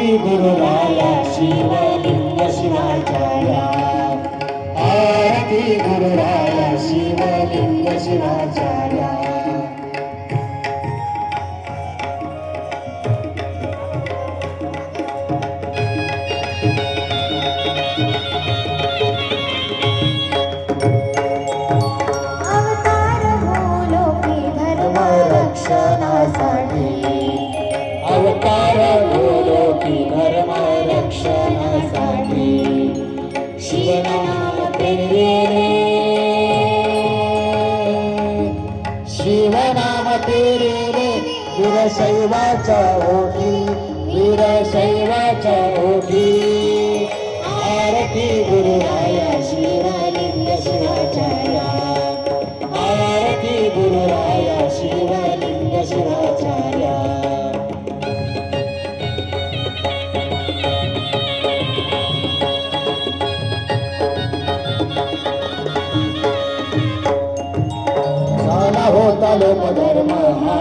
गुरुराया शिवलिंग शिवाचार्या. आरती गुरुराया शिवलिंग शिवाचार्या. अवतार भूलोकी धर्म शिवनाम प्रेरे शिवनाम तेरे रे वीरशैवाच्या ओठी वीरशैवाच्या ओठी आरती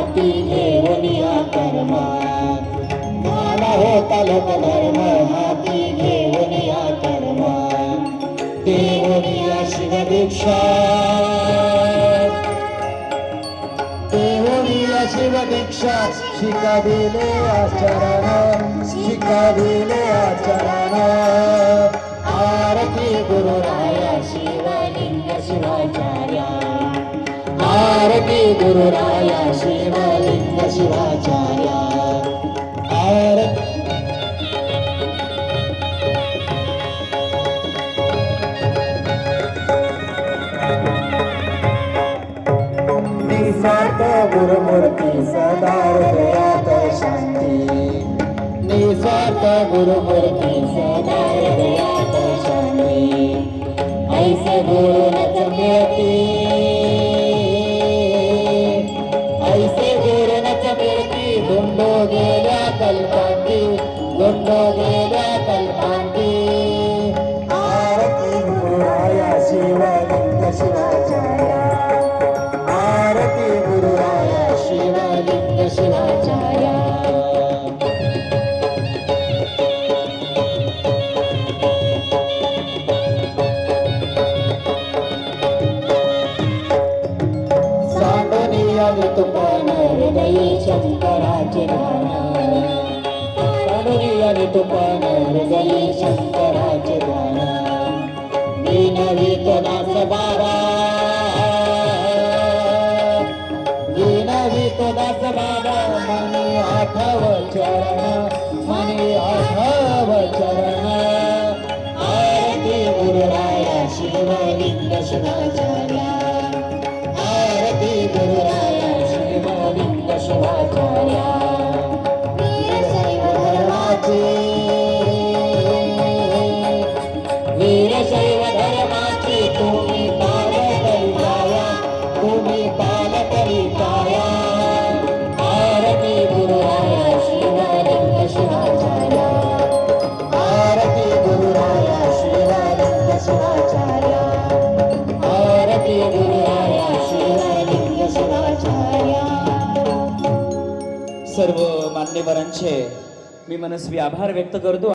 हाती घेऊन या कर्म झाला होता लोकधर्म हाती घेऊन या कर्म देऊन या शिवदीक्षा देऊन या शिवदीक्षा शिकाविले आचरण शिकाविले आचरण आरती गुरुराया शिवलिंग शिवाचार्या आरती गुरुराया शिवलिंग शिवाचार्या. आरती. निस्वार्थ गुरुमूर्ती सदा हृदयात शांती. निस्वार्थ गुरुमूर्ती सदा हृदयात शांती. ऐसे गुरु नच मिळती सांडनिया तुपान हृदयी शंकराचे गाण सांडनिया तुपान हृदयी शंकराचे गाण विनवित दास बाबा मनी आठव चरण मनी आठव चरण. सर्व मान्यवरांचे मी मनस्वी आभार व्यक्त करतो.